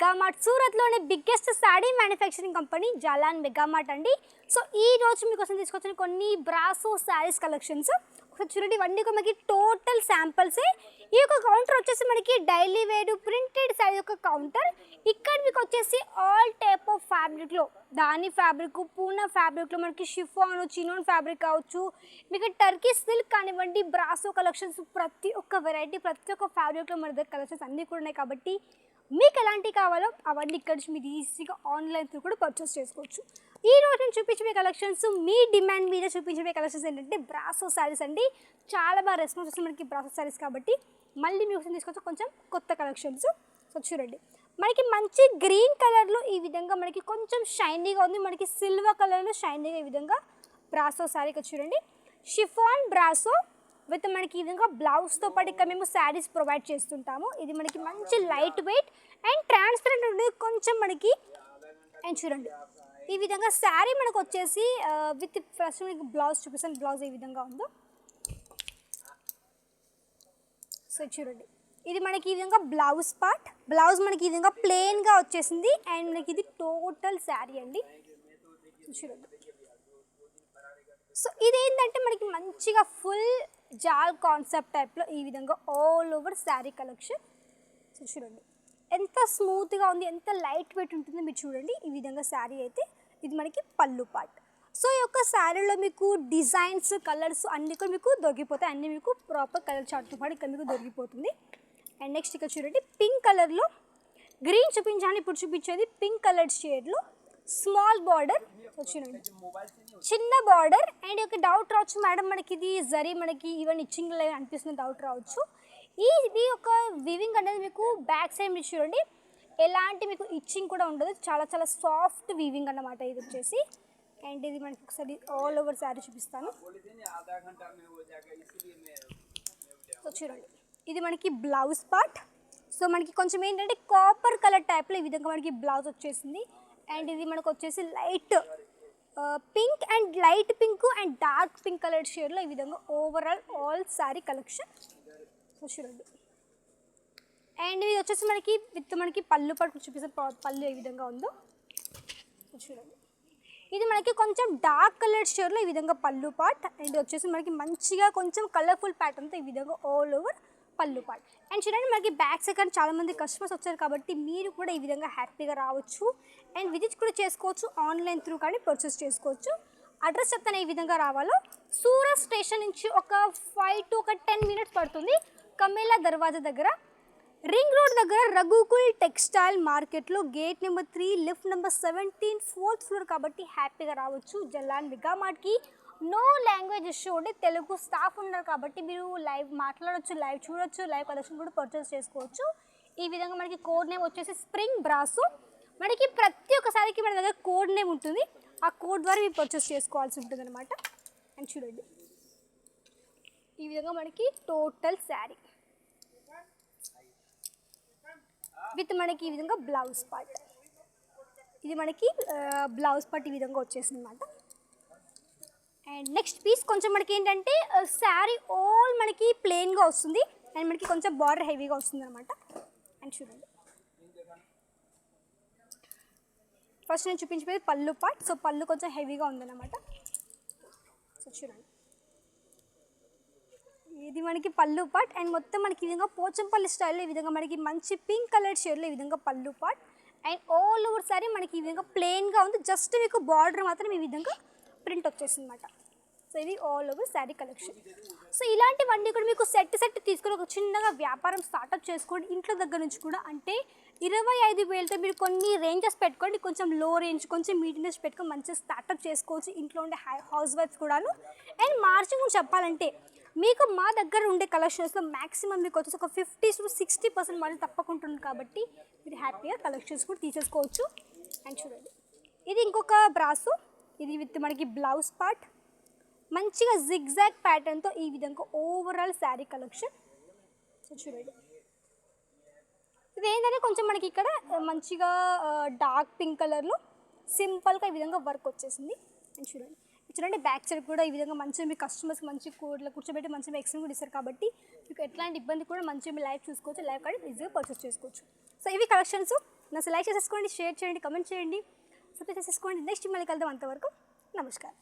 Megamart. సూరత్లోని biggest sari manufacturing company Jalan Megamart అండి. So ఈ రోజు మీకోసం తీసుకొచ్చిన కొన్ని బ్రాసో శారీస్ కలెక్షన్స్ ఒకసారి చూడండి ఇవన్నీ మనకి టోటల్ శాంపిల్సే ఈ యొక్క కౌంటర్ వచ్చేసి మనకి డైలీ వేరు ప్రింటెడ్ యొక్క కౌంటర్ ఇక్కడ మీకు వచ్చేసి ఆల్ టైప్ ఆఫ్ ఫ్యాబ్రిక్లో దాని ఫ్యాబ్రిక్ పూనా ఫ్యాబ్రిక్లో మనకి షిఫాన్ చినోన్ ఫ్యాబ్రిక్ కావచ్చు. మీకు టర్కీ సిల్క్ కానివ్వండి బ్రాసో కలెక్షన్స్ ప్రతి ఒక్క వెరైటీ ప్రతి ఒక్క ఫ్యాబ్రిక్లో మన దగ్గర కలెక్షన్స్ అన్నీ కూడా ఉన్నాయి కాబట్టి మీకు ఎలాంటివి కావాలో అవన్నీ ఇక్కడ నుంచి మీరు ఈజీగా ఆన్లైన్ త్రూ కూడా పర్చేస్ చేసుకోవచ్చు. ఈ రోజు నేను చూపించే కలెక్షన్స్ మీ డిమాండ్ మీద చూపించే కలెక్షన్స్ ఏంటంటే బ్రాసో శారీస్ అండి. చాలా బాగా రెస్పాన్స్ వస్తుంది మనకి బ్రాసో శారీస్ కాబట్టి. మళ్ళీ మీ కోసం తీసుకొచ్చి కొంచెం కొత్త కలెక్షన్స్ సో చూడండి. మనకి మంచి గ్రీన్ కలర్లో ఈ విధంగా మనకి కొంచెం షైనీగా ఉంది. మనకి సిల్వర్ కలర్లో షైనీగా ఈ విధంగా బ్రాసో శారీకి చూడండి. షిఫాన్ బ్రాసో విత్ మనకి ఈ విధంగా బ్లౌజ్తో పాటు ఇక్కడ మేము శారీస్ ప్రొవైడ్ చేస్తుంటాము. ఇది మనకి మంచి లైట్ వెయిట్ అండ్ ట్రాన్స్పరెంట్ ఉంది కొంచెం మనకి అండ్ చూడండి. ఈ విధంగా శారీ మనకు వచ్చేసి విత్ ఫస్ట్ మీకు బ్లౌజ్ చూపిస్తాను. బ్లౌజ్ ఏ విధంగా ఉందో. సో చూడండి. ఇది మనకి ఈ విధంగా బ్లౌజ్ పార్ట్ బ్లౌజ్ మనకి ఈ విధంగా ప్లెయిన్గా వచ్చేసింది. అండ్ మనకి ఇది టోటల్ శారీ అండి. సో ఇది ఏంటంటే మనకి మంచిగా ఫుల్ జాల్ కాన్సెప్ట్ టైప్లో ఈ విధంగా all over sari collection so చూడండి. ఎంత స్మూత్గా ఉంది ఎంత లైట్ వెయిట్ ఉంటుందో మీరు చూడండి. ఈ విధంగా శారీ అయితే ఇది మనకి పళ్ళు పార్ట్ సో ఈ యొక్క శారీలో మీకు డిజైన్స్ కలర్స్ అన్నీ కూడా మీకు దొరికిపోతాయి. అన్నీ మీకు ప్రాపర్ కలర్ చార్ట్తో పాటు ఇక్కడ మీకు దొరికిపోతుంది. అండ్ నెక్స్ట్ ఇక్కడ చూడండి పింక్ కలర్లో గ్రీన్ చూపించాను ఇప్పుడు చూపించేది పింక్ కలర్ షేడ్లో స్మాల్ బార్డర్ వచ్చినండి చిన్న బార్డర్ అండ్ ఒక డౌట్ రావచ్చు. మేడం మనకి ఇది జరీ మనకి ఈవెన్ ఇచ్చింగ్ అనిపిస్తుంది డౌట్ రావచ్చు. ఈ ఇది ఒక వివింగ్ అనేది మీకు బ్యాక్ సైడ్ మీరు చూడండి ఎలాంటి మీకు ఇచ్చింగ్ కూడా ఉండదు. చాలా చాలా సాఫ్ట్ వీవింగ్ అన్నమాట ఇది వచ్చేసి. అండ్ ఇది మనకి ఒకసారి ఆల్ ఓవర్ శారీ చూపిస్తాను. సో చూడండి ఇది మనకి బ్లౌజ్ పార్ట్. సో మనకి కొంచెం ఏంటంటే కాపర్ కలర్ టైప్లో ఈ విధంగా మనకి బ్లౌజ్ వచ్చేసింది. అండ్ ఇది మనకు వచ్చేసి light pink and light pink and dark pink colour షేడ్లో ఈ విధంగా ఓవరాల్ ఆల్ శారీ కలెక్షన్ చూడండి. అండ్ ఇది వచ్చేసి మనకి విత్ మనకి పళ్ళు పట్టు చూపిస్తే పళ్ళు ఏ విధంగా ఉందో. చూడండి. ఇది మనకి కొంచెం డార్క్ కలర్ షేడ్లో ఈ విధంగా పళ్ళు పార్ట్. అండ్ వచ్చేసి మనకి మంచిగా కొంచెం కలర్ఫుల్ ప్యాటర్న్తో ఈ విధంగా all over pallu part and చూడండి మనకి బ్యాక్ సెకండ్ చాలామంది కస్టమర్స్ వచ్చారు కాబట్టి మీరు కూడా ఈ విధంగా హ్యాపీగా రావచ్చు. అండ్ విజిట్ కూడా చేసుకోవచ్చు ఆన్లైన్ త్రూ కానీ పర్చేస్ చేసుకోవచ్చు. అడ్రస్ చెప్తాను ఈ విధంగా రావాలో. సూరత్ స్టేషన్ నుంచి ఒక ఫైవ్ టు ఒక టెన్ మినిట్స్ పడుతుంది. కమేలా దర్వాజా దగ్గర. రింగ్ రోడ్ దగ్గర రఘుకుల్ టెక్స్టైల్ మార్కెట్లో gate number three lift number seventeen fourth floor కాబట్టి హ్యాపీగా రావచ్చు. జల్లాన్ మెగామార్ట్కి నో లాంగ్వేజ్ ఇష్యూ ఉంటే తెలుగు స్టాఫ్ ఉన్నారు కాబట్టి మీరు లైవ్ మాట్లాడొచ్చు లైవ్ చూడొచ్చు లైవ్ కలెక్షన్ కూడా పర్చేస్ చేసుకోవచ్చు. ఈ విధంగా మనకి కోడ్ నేమ్ వచ్చేసి స్ప్రింగ్ బ్రాసు మనకి ప్రతి ఒక్కసారికి మన దగ్గర కోడ్ నేమ్ ఉంటుంది. ఆ కోడ్ ద్వారా మీరు పర్చేస్ చేసుకోవాల్సి ఉంటుంది అనమాట అండ్ చూడండి. ఈ విధంగా మనకి టోటల్ శారీ విత్ మనకి ఈ విధంగా బ్లౌజ్ పార్ట్ ఇది మనకి బ్లౌజ్ పార్ట్ ఈ విధంగా వచ్చేసింది అనమాట అండ్ నెక్స్ట్ పీస్ కొంచెం మనకి ఏంటంటే శారీ ఆల్ మనకి ప్లెయిన్గా వస్తుంది. అండ్ మనకి కొంచెం బార్డర్ హెవీగా వస్తుంది అనమాట అండ్ చూడండి. ఫస్ట్ నేను చూపించిపోయేది పళ్ళు పార్ట్ సో పళ్ళు కొంచెం హెవీగా ఉందన్నమాట. సో చూడండి. ఇది మనకి పళ్ళు పార్ట్ అండ్ మొత్తం మనకి ఈ విధంగా పోచంపల్లి స్టైల్లో ఈ విధంగా మనకి మంచి పింక్ కలర్ షేడ్లో ఈ విధంగా pallu part and all over sari మనకి ఈ విధంగా ప్లెయిన్గా ఉంది. జస్ట్ మీకు బార్డర్ మాత్రం ఈ విధంగా ప్రింట్ వచ్చేసింది అనమాట సో ఇది all over sari collection so ఇలాంటివన్నీ కూడా మీకు సెట్ సెట్ తీసుకొని ఒక చిన్నగా వ్యాపారం స్టార్ట్అప్ చేసుకోండి. ఇంట్లో దగ్గర నుంచి కూడా అంటే ఇరవై ఐదు వేలతో మీరు కొన్ని రేంజెస్ పెట్టుకోండి. కొంచెం లో రేంజ్ కొంచెం మీడియం పెట్టుకొని మంచిగా స్టార్ట్అప్ చేసుకోవచ్చు. ఇంట్లో ఉండే హౌస్ వైఫ్స్ కూడాను. అండ్ మార్జిన్ కూడా చెప్పాలంటే మీకు మా దగ్గర ఉండే కలెక్షన్స్లో మ్యాక్సిమం మీకు వచ్చేసి ఒక fifty to sixty percent margin తప్పకుండా ఉంటుంది కాబట్టి మీరు హ్యాపీగా కలెక్షన్స్ కూడా తీసేసుకోవచ్చు. అండ్ చూడండి. ఇది ఇంకొక బ్రాసు ఇది విత్ మనకి బ్లౌజ్ పార్ట్ మంచిగా జిగ్జాగ్ ప్యాటర్న్తో ఈ విధంగా ఓవరాల్ శారీ కలెక్షన్ చూడండి. ఇది ఏంటంటే కొంచెం మనకి ఇక్కడ మంచిగా డార్క్ పింక్ కలర్లో సింపుల్గా ఈ విధంగా వర్క్ వచ్చేసింది. అండ్ చూడండి. చూడండి బ్యాక్ సైడ్ కూడా ఈ విధంగా మంచిగా మీ కస్టమర్స్కి మంచి కూరలో కూర్చోబెట్టి మంచిగా ఎక్స్ప్లెయిన్ కూడా ఇస్తారు కాబట్టి మీకు ఎట్లాంటి ఇబ్బంది కూడా మంచిగా మీ లైఫ్ చూసుకోవచ్చు లైఫ్ కార్డ్ ఈజీగా పర్చేస్ చేసుకోవచ్చు. సో ఇవి కలెక్షన్స్ నా లైక్ చేసేసుకోండి షేర్ చేయండి కమెంట్ చేయండి. సబ్స్క్రైబ్ చేసేసుకోండి. నెక్స్ట్ మళ్ళీ కలుద్దాం అంతవరకు. నమస్కారం.